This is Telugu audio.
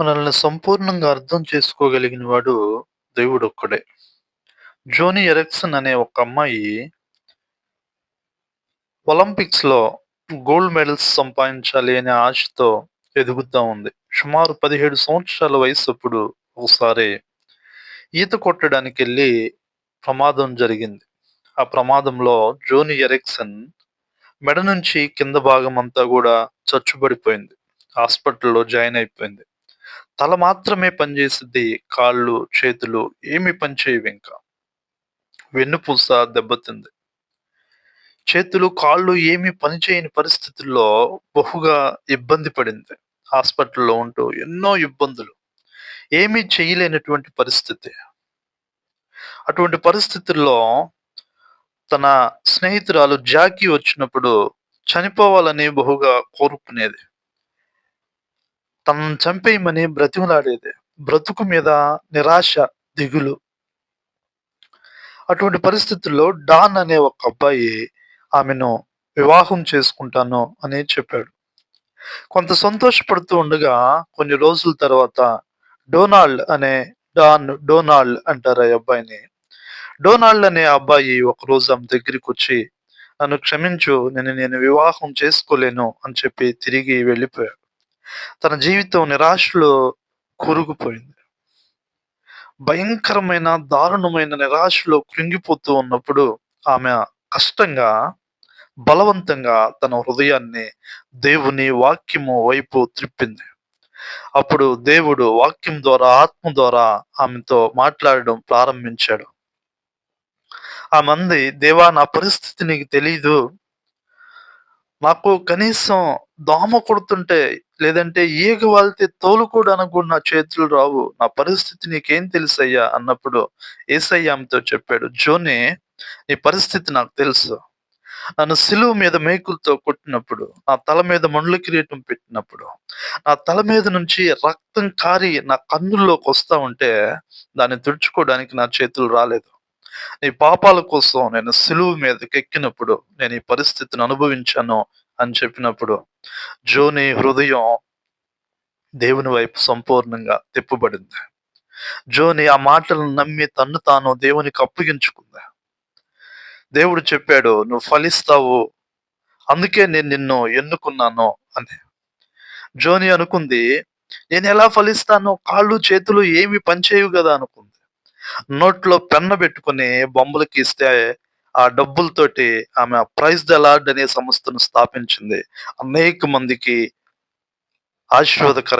మనల్ని సంపూర్ణంగా అర్థం చేసుకోగలిగిన వాడు దేవుడు ఒక్కడే జోనీ ఎరెక్సన్ అనే ఒక అమ్మాయి ఒలింపిక్స్‌లో గోల్డ్ మెడల్స్ సంపాదించాలి అనే ఆశతో ఎదుగుతా ఉంది. సుమారు 17 సంవత్సరాల వయసు అప్పుడు ఒకసారి ఈత కొట్టడానికి వెళ్ళి ప్రమాదం జరిగింది. ఆ ప్రమాదంలో జోనీ ఎరిక్సన్ మెడ నుంచి కింద భాగం అంతా కూడా చచ్చుబడిపోయింది. హాస్పిటల్‌లో జాయిన్ అయిపోయింది. తల మాత్రమే పనిచేసింది కాళ్ళు, చేతులు ఏమి పనిచేయవింక. వెన్నుపూస దెబ్బతింది. చేతులు, కాళ్ళు ఏమీ పనిచేయని పరిస్థితుల్లో బహుగా ఇబ్బంది పడింది. హాస్పిటల్‌లో ఉంటూ ఎన్నో ఇబ్బందులు. ఏమీ చేయలేనటువంటి పరిస్థితి. అటువంటి పరిస్థితుల్లో తన స్నేహితురాలు జాకీ వచ్చినప్పుడు చనిపోవాలని బహుగా కోరుకునేది. తనను చంపేయమని బ్రతిమలాడేది. బ్రతుకు మీద నిరాశ, దిగులు. అటువంటి పరిస్థితుల్లో డాన్ అనే ఒక అబ్బాయి ఆమెను వివాహం చేసుకుంటాను అని చెప్పాడు. కొంత సంతోషపడుతూ ఉండగా కొన్ని రోజుల తర్వాత డొనాల్డ్ అనే డాన్ డొనాల్డ్ అంటారు ఆ అబ్బాయిని. డొనాల్డ్ అనే అబ్బాయి ఒకరోజు ఆమె దగ్గరికొచ్చి నన్ను క్షమించు నేను నేను వివాహం చేసుకోలేను అని చెప్పి తిరిగి వెళ్ళిపోయాడు. తన జీవితం నిరాశలో కూరుకుపోయింది. భయంకరమైన, దారుణమైన నిరాశలో కృంగిపోతూ ఉన్నప్పుడు ఆమె కష్టంగా, బలవంతంగా తన హృదయాన్ని దేవుని వాక్యము వైపు త్రిప్పింది. అప్పుడు దేవుడు వాక్యం ద్వారా, ఆత్మ ద్వారా ఆమెతో మాట్లాడడం ప్రారంభించాడు. ఆ మంది "దేవా నా పరిస్థితి నీకు తెలీదు. నాకు కనీసం దోమ కొడుతుంటే లేదంటే ఈగ వాలితే తోలుకోవడానికి కూడా నా చేతులు రావు. నా పరిస్థితి నీకేం తెలుసయ్యా" అన్నప్పుడు ఏసయ్యామితో చెప్పాడు, జోనే నీ పరిస్థితి నాకు తెలుసు. నన్ను సిలువు మీద మేకులతో కొట్టినప్పుడు, నా తల మీద మండ్ల కిరీటం పెట్టినప్పుడు, నా తల మీద నుంచి రక్తం కారి నా కన్నుల్లోకి వస్తా ఉంటే దాన్ని తుడుచుకోవడానికి నా చేతులు రాలేదు. నీ పాపాల కోసం నేను సిలువ మీదకెక్కినప్పుడు నేను ఈ పరిస్థితిని అనుభవించాను" అని చెప్పినప్పుడు జోని హృదయం దేవుని వైపు సంపూర్ణంగా తిప్పబడింది. జోని ఆ మాటలను నమ్మి తన్ను తాను దేవునికి అప్పగించుకుంది. దేవుడు చెప్పాడు, "నువ్వు ఫలిస్తావు. అందుకే నేను నిన్ను ఎన్నుకున్నాను" అని. జోని అనుకుంది, నేను ఎలా ఫలిస్తాను? కాళ్ళు, చేతులు ఏమి పనిచేయవు కదా అనుకుంది. నోట్లో పెన్న పెట్టుకుని బొమ్మలకి ఇస్తే ఆ డబ్బులతోటి ఆమె ప్రైజ్ ద లార్డ్ అనే సంస్థను స్థాపించింది. అనేక మందికి ఆశీర్వాదకర